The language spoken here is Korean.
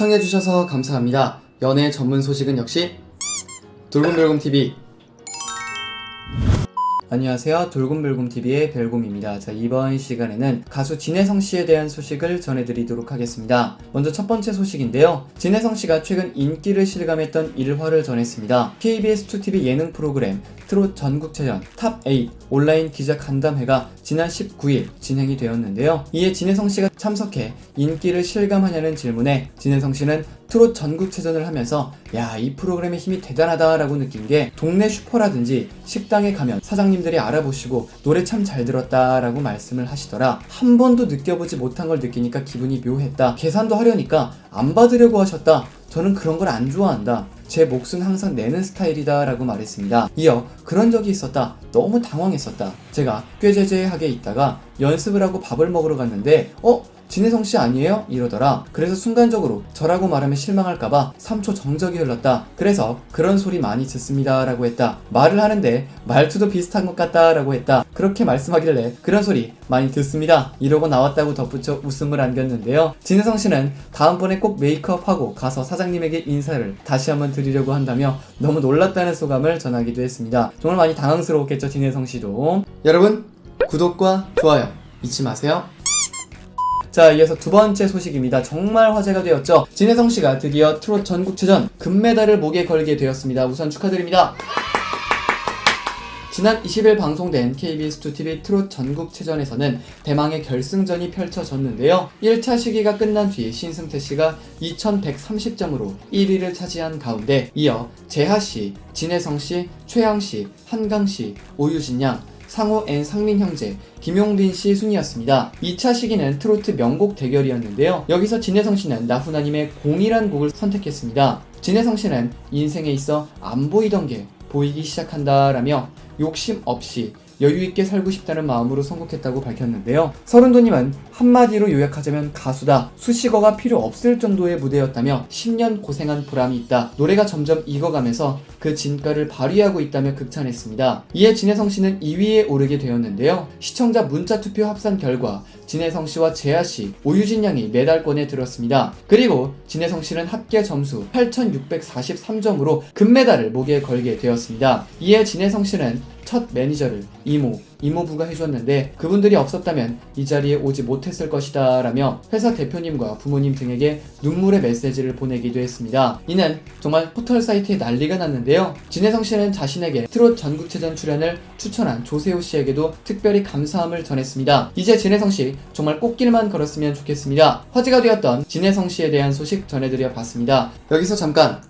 시청해주셔서 감사합니다. 연애 전문 소식은 역시 돌곰별곰TV 안녕하세요. 돌곰별곰TV의 별곰입니다. 자, 이번 시간에는 가수 진혜성 씨에 대한 소식을 전해드리도록 하겠습니다. 먼저 첫 번째 소식인데요. 진혜성 씨가 최근 인기를 실감했던 일화를 전했습니다. KBS2TV 예능 프로그램 트롯 전국체전 탑8 온라인 기자 간담회가 지난 19일 진행이 되었는데요. 이에 진혜성 씨가 참석해 인기를 실감하냐는 질문에 진혜성 씨는 트롯 전국체전을 하면서 야, 이 프로그램의 힘이 대단하다라고 느낀 게 동네 슈퍼라든지 식당에 가면 사장님들이 알아보시고 노래 참 잘 들었다라고 말씀을 하시더라. 한 번도 느껴보지 못한 걸 느끼니까 기분이 묘했다. 계산도 하려니까 안 받으려고 하셨다. 저는 그런 걸 안 좋아한다. 제 몫은 항상 내는 스타일이다 라고 말했습니다. 이어 그런 적이 있었다. 너무 당황했었다. 제가 꾀죄죄하게 있다가 연습을 하고 밥을 먹으러 갔는데 어? 진혜성 씨 아니에요? 이러더라. 그래서 순간적으로 저라고 말하면 실망할까봐 3초 정적이 흘렀다. 그래서 그런 소리 많이 듣습니다. 라고 했다. 말을 하는데 말투도 비슷한 것 같다. 라고 했다. 그렇게 말씀하길래 그런 소리 많이 듣습니다. 이러고 나왔다고 덧붙여 웃음을 안겼는데요. 진혜성 씨는 다음번에 꼭 메이크업하고 가서 사장님에게 인사를 다시 한번 드리려고 한다며 너무 놀랐다는 소감을 전하기도 했습니다. 정말 많이 당황스러웠겠죠, 진혜성 씨도. 여러분, 구독과 좋아요 잊지 마세요. 자, 이어서 두 번째 소식입니다. 정말 화제가 되었죠. 진혜성 씨가 드디어 트롯 전국체전 금메달을 목에 걸게 되었습니다. 우선 축하드립니다. 지난 20일 방송된 KBS2TV 트롯 전국체전에서는 대망의 결승전이 펼쳐졌는데요. 1차 시기가 끝난 뒤 신승태 씨가 2130점으로 1위를 차지한 가운데 이어 재하 씨, 진혜성 씨, 최양 씨, 한강 씨, 오유진 양, 상호 앤 상민 형제, 김용빈 씨 순이었습니다. 2차 시기는 트로트 명곡 대결이었는데요. 여기서 진혜성 씨는 나훈아님의 공이란 곡을 선택했습니다. 진혜성 씨는 인생에 있어 안 보이던 게 보이기 시작한다라며 욕심 없이 여유있게 살고 싶다는 마음으로 선곡했다고 밝혔는데요. 서른도님은 한마디로 요약하자면 가수다. 수식어가 필요 없을 정도의 무대였다며 10년 고생한 보람이 있다. 노래가 점점 익어가면서 그 진가를 발휘하고 있다며 극찬했습니다. 이에 진혜성 씨는 2위에 오르게 되었는데요. 시청자 문자 투표 합산 결과 진혜성 씨와 재하 씨, 오유진 양이 메달권에 들었습니다. 그리고 진혜성 씨는 합계 점수 8,643점으로 금메달을 목에 걸게 되었습니다. 이에 진혜성 씨는 첫 매니저를 이모, 이모부가 해줬는데 그분들이 없었다면 이 자리에 오지 못했을 것이다 라며 회사 대표님과 부모님 등에게 눈물의 메시지를 보내기도 했습니다. 이는 정말 포털 사이트에 난리가 났는데요. 진혜성 씨는 자신에게 트롯 전국체전 출연을 추천한 조세호 씨에게도 특별히 감사함을 전했습니다. 이제 진혜성 씨 정말 꽃길만 걸었으면 좋겠습니다. 화제가 되었던 진혜성 씨에 대한 소식 전해드려 봤습니다. 여기서 잠깐